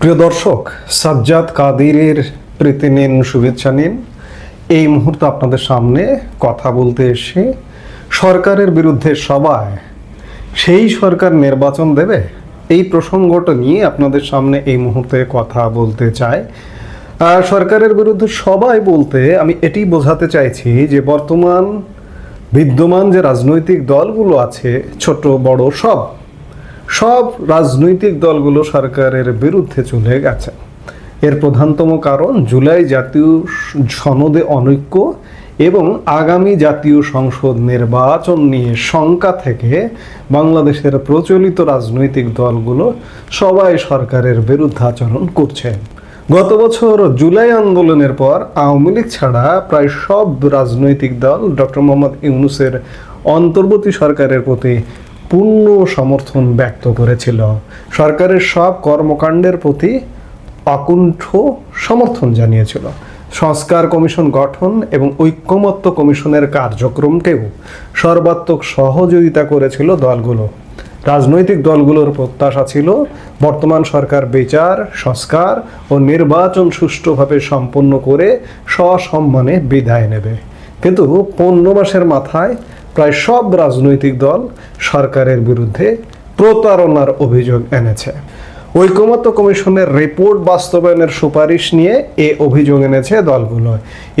প্রিয় দর্শক, সাজ্জাদ কাদিরের প্রীতি নিন, শুভেচ্ছা নিন। এই মুহূর্তে আপনাদের সামনে কথা বলতে এসে সরকারের বিরুদ্ধে সবাই সেই সরকার নির্বাচন দেবে, এই প্রসঙ্গটা নিয়ে আপনাদের সামনে এই মুহূর্তে কথা বলতে চাই। সরকারের বিরুদ্ধে সবাই বলতে আমি এটি বোঝাতে চাইছি যে বর্তমান বিদ্যমান যে রাজনৈতিক দলগুলো আছে, ছোট, বড় সব সব রাজনৈতিক দলগুলো সরকারের বিরুদ্ধে চলে গেছে। এর প্রধানতম কারণ জুলাই জাতীয় সনদে অনৈক্য এবং আগামী জাতীয় সংসদ নির্বাচন নিয়ে শঙ্কা থেকে বাংলাদেশের প্রচলিত রাজনৈতিক দলগুলো সবাই সরকারের বিরুদ্ধে আচরণ করছে। গত বছর জুলাই আন্দোলনের পর আওয়ামী লীগ ছাড়া প্রায় সব রাজনৈতিক দল ডক্টর মোহাম্মদ ইউনুসের অন্তর্বর্তী সরকারের প্রতি পূর্ণ সমর্থন ব্যক্ত করেছিল। সরকারের সব কর্মকাণ্ডের প্রতি অকুণ্ঠ সমর্থন জানিয়েছিল। সংস্কার কমিশন গঠন এবং ঐক্যমত্য কমিশনের কার্যক্রমকেও সর্বাত্মক সহযোগিতা করেছিল দলগুলো। রাজনৈতিক দলগুলোর প্রত্যাশা ছিল, বর্তমান সরকার বিচার, সংস্কার ও নির্বাচন সুষ্ঠুভাবে সম্পন্ন করে সসম্মানে বিদায় নেবে। কিন্তু পনেরো মাসের মাথায় প্রায় সব রাজনৈতিক দল সরকারের বিরুদ্ধে প্রতারণার অভিযোগ এনেছে। ঐকমত্য কমিশনের রিপোর্ট বাস্তবায়নের সুপারিশ নিয়ে এ অভিযোগ এনেছে দলগুলো।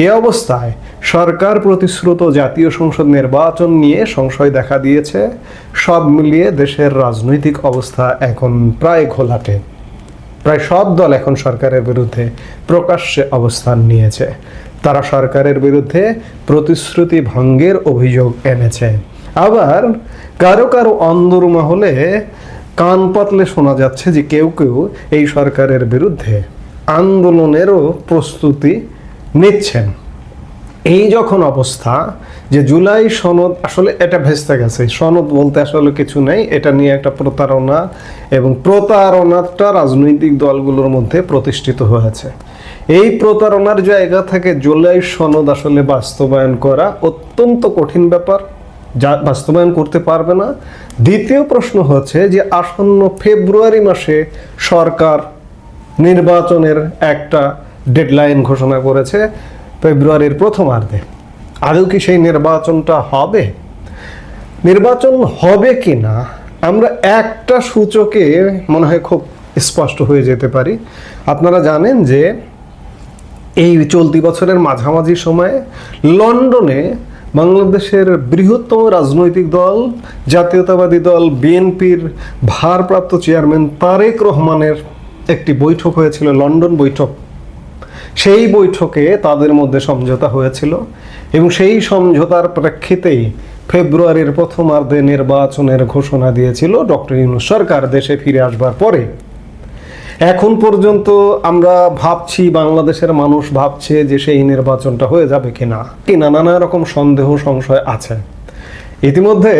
এ অবস্থায় সরকার প্রতিশ্রুত জাতীয় সংসদ নির্বাচন নিয়ে সংশয় দেখা দিয়েছে। সব মিলিয়ে দেশের রাজনৈতিক অবস্থা এখন প্রায় ঘোলাটে। প্রায় সব দল এখন সরকারের বিরুদ্ধে প্রকাশ্যে অবস্থান নিয়েছে। তারা সরকারের বিরুদ্ধে প্রতিশ্রুতি ভঙ্গের অভিযোগ এনেছে। আবার কারও কারও অন্দরমহলে কান পাতলে শোনা যাচ্ছে যে কেউ কেউ এই সরকারের বিরুদ্ধে আন্দোলনেরও প্রস্তুতি নিচ্ছেন। এই যখন অবস্থা যে জুলাই সনদ আসলে এটা ভেস্তে গেছে। সনদ বলতে আসলে কিছু নেই, এটা নিয়ে একটা প্রতারণা এবং প্রতারণাটা রাজনৈতিক দলগুলোর মধ্যে প্রতিষ্ঠিত হয়েছে। এই প্রতারণার জায়গা থেকে জুলাই সনদ আসলে বাস্তবায়ন করা অত্যন্ত কঠিন ব্যাপার, যা বাস্তবায়ন করতে পারবে না। দ্বিতীয় প্রশ্ন হচ্ছে যে, আসন্ন ফেব্রুয়ারি মাসে সরকার নির্বাচনের একটা ডেডলাইন ঘোষণা করেছে, ফেব্রুয়ারির প্রথমার্ধে। আদৌ কি সেই নির্বাচনটা হবে? নির্বাচন হবে কি না? আমরা একটা সূচকে মনে হয় খুব স্পষ্ট হয়ে যেতে পারি। আপনারা জানেন যে এই চলতি বছরের মাঝামাঝি সময়ে লন্ডনে বাংলাদেশের বৃহত্তম রাজনৈতিক দল, জাতীয়তাবাদী দল, বিএনপির ভারপ্রাপ্ত চেয়ারম্যান তারেক রহমানের একটি বৈঠক হয়েছিল, লন্ডন বৈঠক। সেই বৈঠকে তাদের মধ্যে সমঝোতা হয়েছিল এবং সেই সমঝোতার প্রেক্ষিতেই ফেব্রুয়ারির প্রথমার্ধে নির্বাচনের ঘোষণা দিয়েছিল ডক্টর ইউনুস সরকার দেশে ফিরে আসবার পরে। এখন পর্যন্ত আমরা ভাবছি, বাংলাদেশের মানুষ ভাবছে যে সেই নির্বাচনটা হয়ে যাবে কিনা। কিনা নানা রকম সন্দেহ, সংশয় আছে। ইতিমধ্যে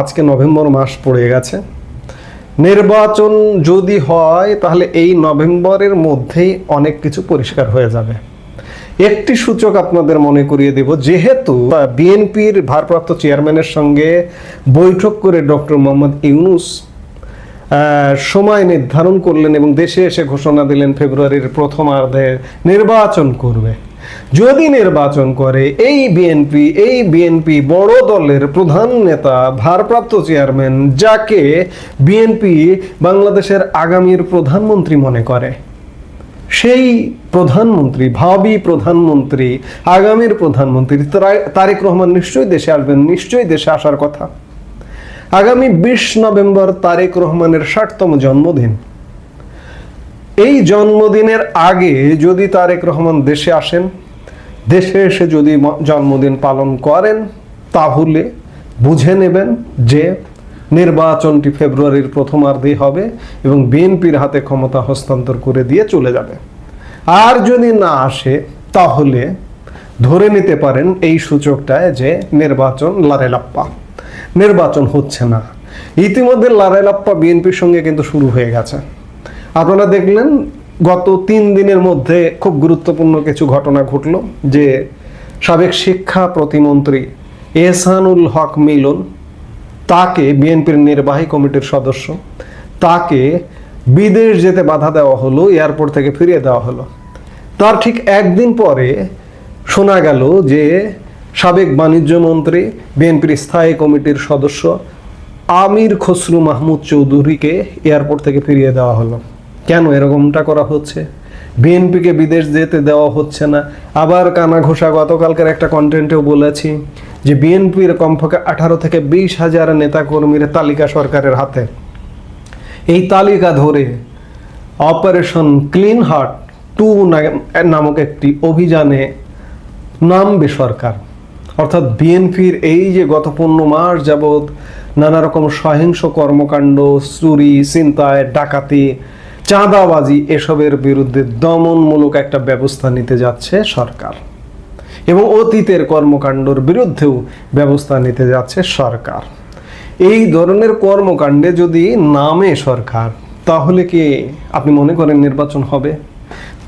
আজকে নভেম্বর মাস পড়ে গেছে। নির্বাচন যদি হয়, তাহলে এই নভেম্বরের মধ্যেই অনেক কিছু পরিষ্কার হয়ে যাবে। একটি সূচক আপনাদের মনে করিয়ে দেব, যেহেতু বিএনপির ভারপ্রাপ্ত চেয়ারম্যানের সঙ্গে বৈঠক করে ডক্টর মোহাম্মদ ইউনুস সময় নির্ধারণ করলেন এবং দেশে এসে ঘোষণা দিলেন ফেব্রুয়ারির প্রথমার্ধে নির্বাচন করবে। যদি নির্বাচন করে, এই বিএনপি এই বিএনপি বড় দলের প্রধান নেতা, ভারপ্রাপ্ত চেয়ারম্যান, যাকে বিএনপি বাংলাদেশের আগামীর প্রধানমন্ত্রী মনে করে, সেই প্রধানমন্ত্রী, ভাবি প্রধানমন্ত্রী, আগামীর প্রধানমন্ত্রী, তারেক রহমান নিশ্চয়ই দেশে আসবেন, নিশ্চয়ই দেশে আসার কথা। আগামী বিশ নভেম্বর তারেক রহমানের ষাটতম জন্মদিন। এই জন্মদিনের আগে যদি তারেক রহমান দেশে আসেন, দেশে এসে যদি জন্মদিন পালন করেন, তাহলে বুঝে নেবেন যে নির্বাচনটি ফেব্রুয়ারির প্রথমার্ধেই হবে এবং বিএনপির হাতে ক্ষমতা হস্তান্তর করে দিয়ে চলে যাবে। আর যদি না আসে, তাহলে ধরে নিতে পারেন এই সূচকটায় যে নির্বাচন লারেলাপ্পা। নির্বাচন হচ্ছে না। ইতিমধ্যে লারেলাপ্পা বিএনপির সঙ্গে কিন্তু শুরু হয়ে গেছে। আপনারা দেখলেন, গত তিন দিনের মধ্যে খুব গুরুত্বপূর্ণ কিছু ঘটনা ঘটল, যে সাবেক শিক্ষা প্রতিমন্ত্রী এহসানুল হক মিলন, তাকে বিএনপির নির্বাহী কমিটির সদস্য, তাকে বিদেশ যেতে বাধা দেওয়া হলো, এয়ারপোর্ট থেকে ফিরিয়ে দেওয়া হলো। তার ঠিক একদিন পরে শোনা গেল যে সাবেক বাণিজ্য মন্ত্রী, বিএনপির স্থায়ী কমিটির সদস্য আমির খসরু মাহমুদ চৌধুরীকে এয়ারপোর্ট থেকে ফিরিয়ে দেওয়া হলো। কেন এরকমটা করা হচ্ছে? বিএনপিকে বিদেশ যেতে দেওয়া হচ্ছে না। আবার কানা ঘোষা গতকালকের একটা কন্টেন্টেও বলেছি যে বিএনপির কমপক্ষে আঠারো থেকে বিশ হাজার নেতাকর্মীর তালিকা সরকারের হাতে। এই তালিকা ধরে অপারেশন ক্লিন হার্ট টু নামক একটি অভিযানে নামবে সরকার। অর্থাৎ বিএনপির এই যে গত পনেরো মাস যাবৎ নানা রকম সহিংস কর্মকাণ্ড, চুরি, ছিনতাই, ডাকাতি, চাঁদাবাজি, এসবের বিরুদ্ধে দমনমূলক একটা ব্যবস্থা নিতে যাচ্ছে সরকার। এবং অতীতের কর্মকাণ্ডর বিরুদ্ধেও ব্যবস্থা নিতে যাচ্ছে সরকার। এই ধরনের কর্মকাণ্ডে যদি নামে সরকার, তাহলে কি আপনি মনে করেন নির্বাচন হবে?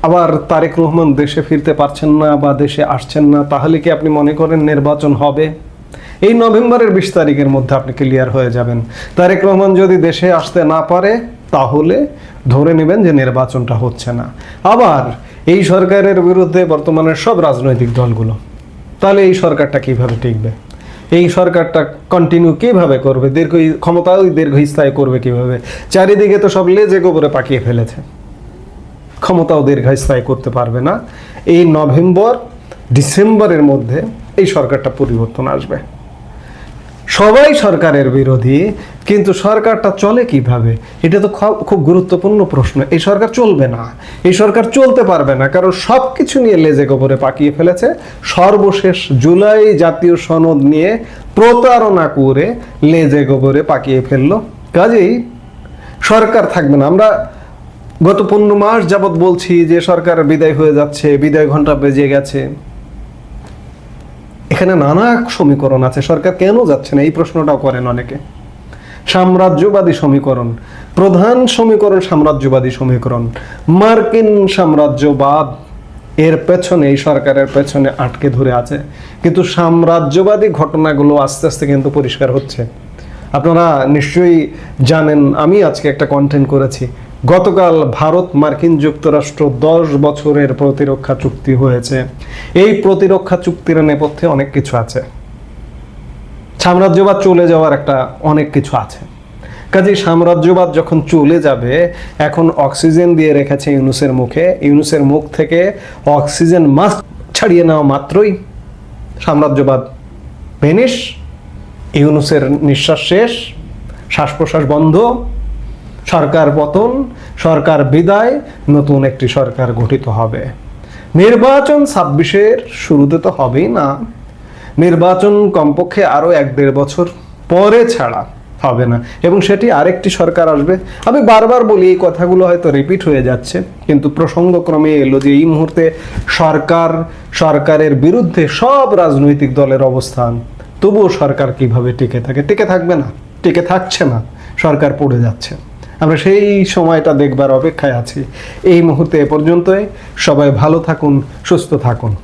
আবার তারেক রহমান দেশে ফিরতে পারছেন না বা দেশে আসছেন না, তাহলে কি আপনি মনে করেন নির্বাচন হবে? এই নভেম্বরের বিশ তারিখের মধ্যে আপনি ক্লিয়ার হয়ে যাবেন। তারেক রহমান যদি দেশে আসতে না পারে, তাহলে ধরে নেবেন যে নির্বাচনটা হচ্ছে না। আবার এই সরকারের বিরুদ্ধে বর্তমানে সব রাজনৈতিক দলগুলো। তাহলে এই সরকারটা কীভাবে টিকবে? এই সরকারটা কন্টিনিউ কীভাবে করবে? দীর্ঘ ক্ষমতাও দীর্ঘস্থায়ী করবে কীভাবে? চারিদিকে তো সব লেজে গোবরে পাকিয়ে ফেলেছে। ক্ষমতাও দীর্ঘস্থায়ী করতে পারবে না। এই নভেম্বর, ডিসেম্বরের মধ্যে এই সরকারটা পরিবর্তন আসবে। সবাই সরকারের বিরোধী, কিন্তু সরকারটা চলে কীভাবে? এটা তো খুব গুরুত্বপূর্ণ প্রশ্ন। এই সরকার চলবে না। এই সরকার চলতে পারবে না, কারণ সব কিছু নিয়ে লেজে গোবরে পাকিয়ে ফেলেছে। সর্বশেষ জুলাই জাতীয় সনদ নিয়ে প্রতারণা করে লেজে গোবরে পাকিয়ে ফেলল। কাজেই সরকার থাকবে না। আমরা গত পনেরো মাস যাবৎ বলছি যে সরকার বিদায় হয়ে যাচ্ছে, বিদায় ঘণ্টা বেজে গেছে। এখানে নানা সমীকরণ আছে। সরকার কেন যাচ্ছে না? এই প্রশ্নটাও করেন অনেকে। সাম্রাজ্যবাদী সমীকরণ। প্রধান সমীকরণ সাম্রাজ্যবাদী সমীকরণ। মার্কিন সাম্রাজ্যবাদ এর পেছনে, এই সরকারের পেছনে আটকে ধরে আছে। কিন্তু সাম্রাজ্যবাদী ঘটনাগুলো আস্তে আস্তে কিন্তু পরিষ্কার হচ্ছে। আপনারা নিশ্চয়ই জানেন, আমি আজকে একটা কন্টেন্ট করেছি। গতকাল ভারত মার্কিন যুক্তরাষ্ট্র দশ বছরের প্রতিরক্ষা চুক্তি হয়েছে। এই প্রতিরক্ষা চুক্তির নেপথ্যে অনেক কিছু আছে। সাম্রাজ্যবাদ চলে যাওয়ার একটা অনেক কিছু আছে। কাজেই সাম্রাজ্যবাদ যখন চলে যাবে, এখন অক্সিজেন দিয়ে রেখেছে ইউনুসের মুখে। ইউনুসের মুখ থেকে অক্সিজেন মাস্ক ছাড়িয়ে নেওয়া মাত্রই সাম্রাজ্যবাদ ভেনিস। ইউনুসের নিঃশ্বাস শেষ। শ্বাস প্রশ্বাস বন্ধ। সরকার পতন, সরকার বিদায়, নতুন একটি সরকার গঠিত হবে। নির্বাচন ছাব্বিশের শুরুতে তো হবেই না। নির্বাচন কমপক্ষে আরও এক দেড় বছর পরে ছাড়া হবে না। এবং সেটি আরেকটি সরকার আসবে। আমি বারবার বলি, এই কথাগুলো হয়তো রিপিট হয়ে যাচ্ছে, কিন্তু প্রসঙ্গক্রমে এলো যে এই মুহূর্তে সরকার, সরকারের বিরুদ্ধে সব রাজনৈতিক দলের অবস্থান, তবুও সরকার কীভাবে টিকে থাকে? টিকে থাকবে না, টিকে থাকছে না, সরকার পড়ে যাচ্ছে। আমরা সেই সময়টা দেখবার অপেক্ষায় আছি। এই মুহূর্তে এ পর্যন্তই। সবাই ভালো থাকুন, সুস্থ থাকুন।